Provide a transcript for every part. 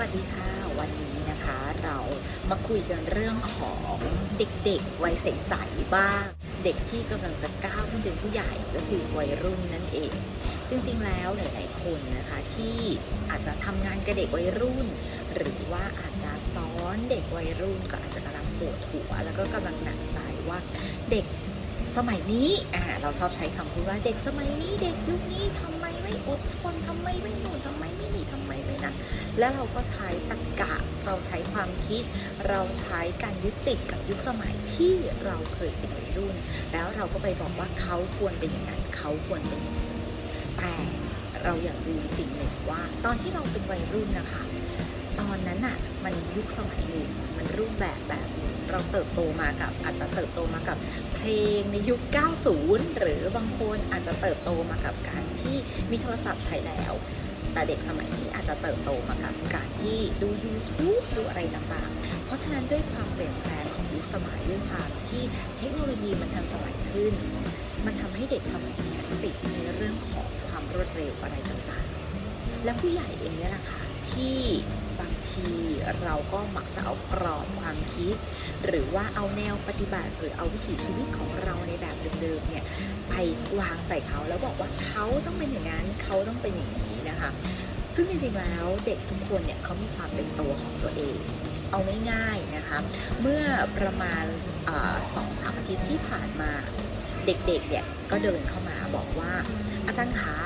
วัสดีค่ะ วันนี้นะคะเรามาคุยกันเรื่องของเด็กๆวัยใสๆบ้าง เด็กที่กำลังจะก้าวขึ้นเป็นผู้ใหญ่ก็คือวัยรุ่นนั่นเอง จริงๆแล้วหลายๆคนนะคะที่อาจจะทำงานกับเด็กวัยรุ่น หรือว่าอาจจะสอนเด็กวัยรุ่นก็อาจจะกำลังปวดหัว แล้วก็กำลังหนักใจว่าเด็กสมัยนี้อ่าเราชอบใช้คำพูดว่าเด็กสมัยนี้เด็กยุคนี้ทำไม ไม่อดทนทำไมไม่หนุนทำไมไม่นี่ทำไมไม่นั่นแล้วเราก็ใช้ตรรกะเราใช้ความคิด เราใช้การยึดติดกับยุคสมัยที่เราเคยเป็นวัยรุ่น แล้วเราก็ไปบอกว่าเขาควรเป็นอย่างนั้นเขาควรเป็นอย่างนี้แต่เราอย่าลืมสิ่งหนึ่งว่า ตอนที่เราเป็นวัยรุ่นนะคะ ตอนนั้นน่ะมันยุคสมัยหนึ่งมันรูปแบบแบบ เราเติบโตมากับ อาจจะเติบโตมากับเพลงในยุค 90 หรือบางคนอาจจะเติบโตมากับการที่มีโทรศัพท์ใช้แล้ว แต่เด็กสมัยนี้อาจจะเติบโตมากับการที่ดู YouTube ดูอะไรต่างๆ เพราะฉะนั้นด้วยความเปลี่ยนแปลงของยุคสมัยด้วยความที่เทคโนโลยีมันทันสมัยขึ้น มันทำให้เด็กสมัยนี้ติดในเรื่องของความรวดเร็วอะไรต่างๆ และผู้ใหญ่เองเนี่ยแหละค่ะที่ ที เราก็มักจะเอากรอบความคิด หรือว่าเอาแนวปฏิบัติ หรือเอาวิถีชีวิตของเราในแบบเดิมๆเนี่ยไปวางใส่เขาแล้วบอกว่าเขาต้องเป็นอย่างนั้นเขาต้องเป็นอย่างนี้นะคะ ซึ่งจริงๆแล้วเด็กทุกคนเนี่ยเขามีความเป็นตัวของตัวเองเอาง่ายๆนะคะ เมื่อประมาณสองสามอาทิตย์ที่ผ่านมาเด็กๆเนี่ยก็เดินเข้ามาบอกว่า อาจารย์ขา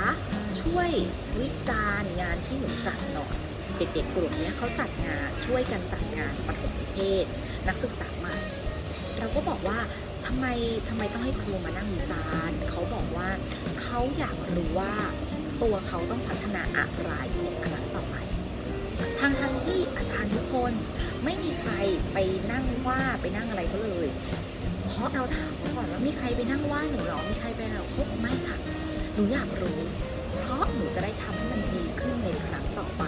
ช่วยวิจารณ์งานที่หนูจัดหน่อย เด็กๆกลุ่มนี้เขาจัดงานช่วยกันจัดงานปฐมนิเทศ นักศึกษาใหม่ เราก็บอกว่าทำไมทำไมต้องให้ครูมานั่งวิจารณ์เขาบอกว่าเขาอยากรู้ว่าตัวเขาต้องพัฒนาอะไรในครั้งต่อไปทางทางที่อาจารย์ทุกคนไม่มีใครไปนั่งว่าไปนั่งอะไรเขาเลย เพราะเราถามเขาก่อนว่ามีใครไปนั่งว่าหนูหรอมีใครไปเราเขาบอกไม่ค่ะหนูอยากรู้ เพราะหนูจะได้ทำให้มันดีขึ้นในครั้งต่อไป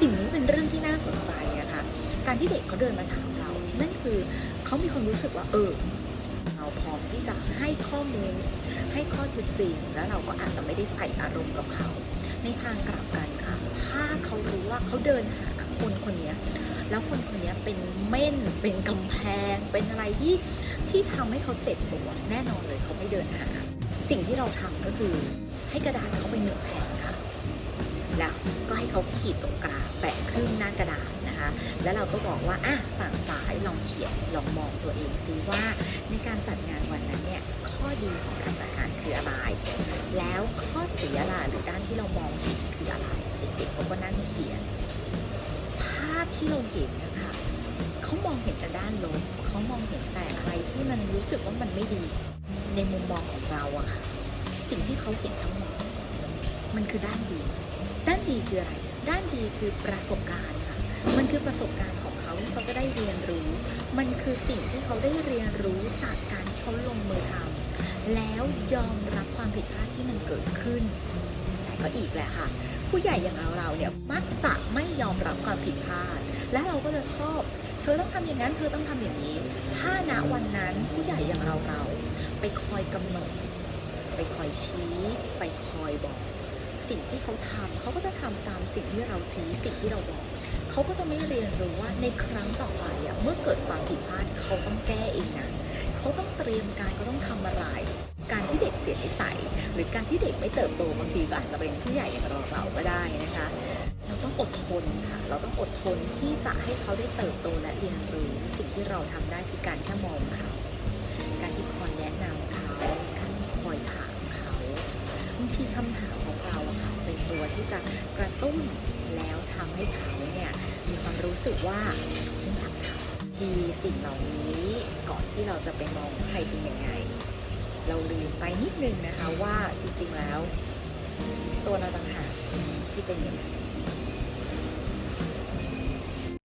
สิ่งนี้เป็นเรื่องที่น่าสนใจนะคะ การที่เด็กเขาเดินมาถามเรา นั่นคือเขามีความรู้สึกว่าเออเราพร้อมที่จะให้ข้อมูลให้ข้อเท็จจริง แล้วเราก็อาจจะไม่ได้ใส่อารมณ์กับเขา ในทางกลับกันค่ะ ถ้าเขารู้ว่าเขาเดินหาคนคนนี้แล้วคนคนนี้เป็นเม่นเป็นกำแพง เป็นอะไรที่ที่ทำให้เขาเจ็บปวดแน่นอนเลยเขาไม่เดินหา สิ่งที่เราทำก็คือ ให้กระดาษเขาไปหนึ่งแผ่นค่ะ แล้วก็ให้เขาขีดตรงกลางแปะครึ่งหน้ากระดาษนะคะ แล้วเราก็บอกว่าอะฝั่งซ้ายลองเขียนลองมองตัวเองซิว่า ในการจัดงานวันนั้นเนี่ยข้อดีของการจัดงานคืออะไร แล้วข้อเสียล่ะหรือด้านที่เรามองเห็นคืออะไรเด็กๆเขาก็นั่งเขียน ภาพที่เราเห็นนะคะเขามองเห็นแต่ด้านลบเขามองเห็นแต่อะไรที่มันรู้สึกว่ามันไม่ดี ในมุมมองของเราอะค่ะ สิ่งที่เขาเห็นทั้งหมด มันคือด้านดี ด้านดีคืออะไร ด้านดีคือประสบการณ์ค่ะ มันคือประสบการณ์ของเขาที่เขาจะได้เรียนรู้ มันคือสิ่งที่เขาได้เรียนรู้จากการเขาลงมือทำแล้วยอมรับความผิดพลาดที่มันเกิดขึ้น แต่ก็อีกแหละค่ะ ผู้ใหญ่อย่างเราเราเนี่ยมักจะไม่ยอมรับความผิดพลาด และเราก็จะชอบ เธอต้องทำอย่างนั้น เธอต้องทำอย่างนี้ ถ้าณวันนั้นผู้ใหญ่อย่างเราเราไปคอยกำหนด ไปคอยชี้ ไปคอยบอก สิ่งที่เขาทำเขาก็จะทำตามสิ่งที่เราชี้สิ่งที่เราบอก เขาก็จะไม่เรียนรู้ว่าในครั้งต่อไปอะเมื่อเกิดความผิดพลาดเขาต้องแก้เองนะเขาต้องเตรียมการเขาต้องทำอะไร การที่เด็กเสียนิสัยหรือการที่เด็กไม่เติบโตบางทีก็อาจจะเป็นผู้ใหญ่อย่างเราเราก็ได้นะคะ เราต้องอดทนค่ะ เราต้องอดทนที่จะให้เขาได้เติบโตและเรียนรู้ สิ่งที่เราทำได้คือการแค่มองเขา ที่จะกระตุ้นแล้วทำให้เขาเนี่ยมีความรู้สึกว่าฉันอยากทำทีสิ่งเหล่านี้ก่อนที่เราจะไปมองใครเป็นยังไง เราลืมไปนิดนึงนะคะว่าจริงๆแล้ว ตัวเราต่างหากที่เป็นอย่างนั้